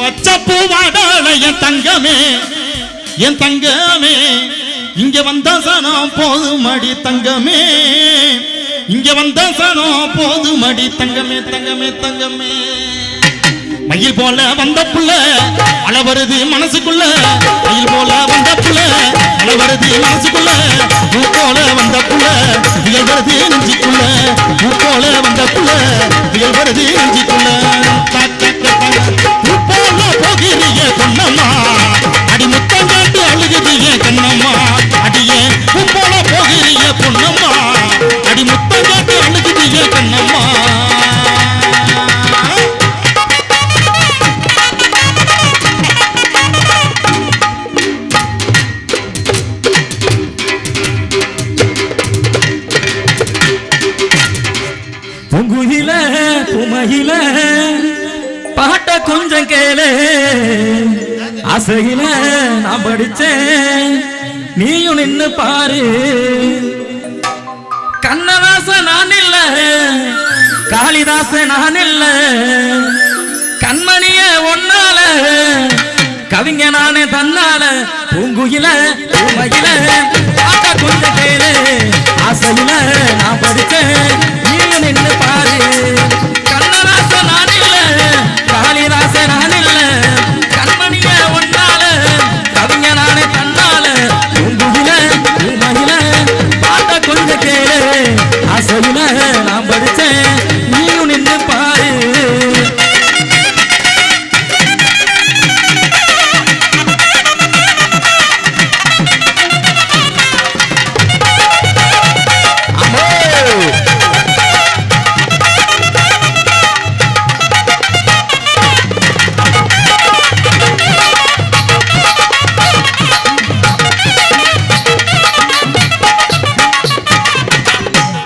வச்ச பூவாடால என் தங்கமே என் தங்கமே. இங்க வந்த சனம் போதுமடி தங்கமே. இங்க வந்த சனம் போதுமடி தங்கமே தங்கமே தங்கமே. மயில் போல வந்த புள்ள அழ வருது மனசுக்குள்ள. மயில் போல வந்த புள்ள அழ வருது மனசுக்குள்ள. பூ போல வந்த புள்ள புயல் வருது நெஞ்சுக்குள்ள. பூ போல வந்த புள்ள புயல் வருது நெஞ்சுக்குள்ள. புமகில பாட்ட கொஞ்சம் கேளு. அசகில நான் படிச்சேன். நீயும் நின்னு பாரு. கண்ணதாச நான் இல்ல. காளிதாச நான் இல்ல. கண்மணிய ஒன்னால. கவிங்க நானே தன்னால. பூங்குயில பூமகில பாட்ட கொஞ்சம் கேளு. அசையில நான் ஆசையில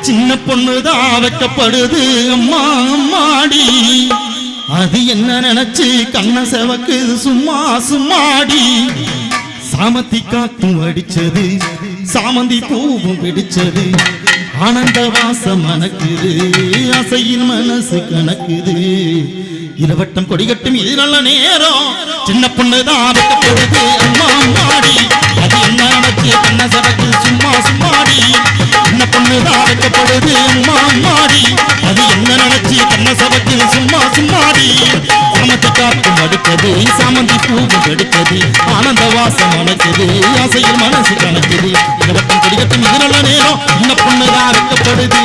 சின்ன பொண்ணுதான் வைக்கப்படுது. அம்மா அம்மாடி. அது என்ன நினைச்சு கண்ண செவக்குது. சும்மா சும்மாடி. சாமந்தி காத்தும் அடிச்சது. சாமந்தி பூவும் பிடிச்சது ஆனந்த வாசம் மணக்குது. அசையின் மனசு கணக்குது. இருவட்டம் கொடிகட்டும் இது நல்ல நேரம். சின்ன பொண்ணுதான் அம்மா மாடி அது காக்கும் சாமந்தி பூவும் எடுத்தது ஆனந்த வாசம் அணைக்குது ஆசையில் மனசு கணக்குது இரவட்டம் கொடிகட்டும் இது நல்ல நேரம் இந்த பொண்ணுதான் வைக்கப்படுது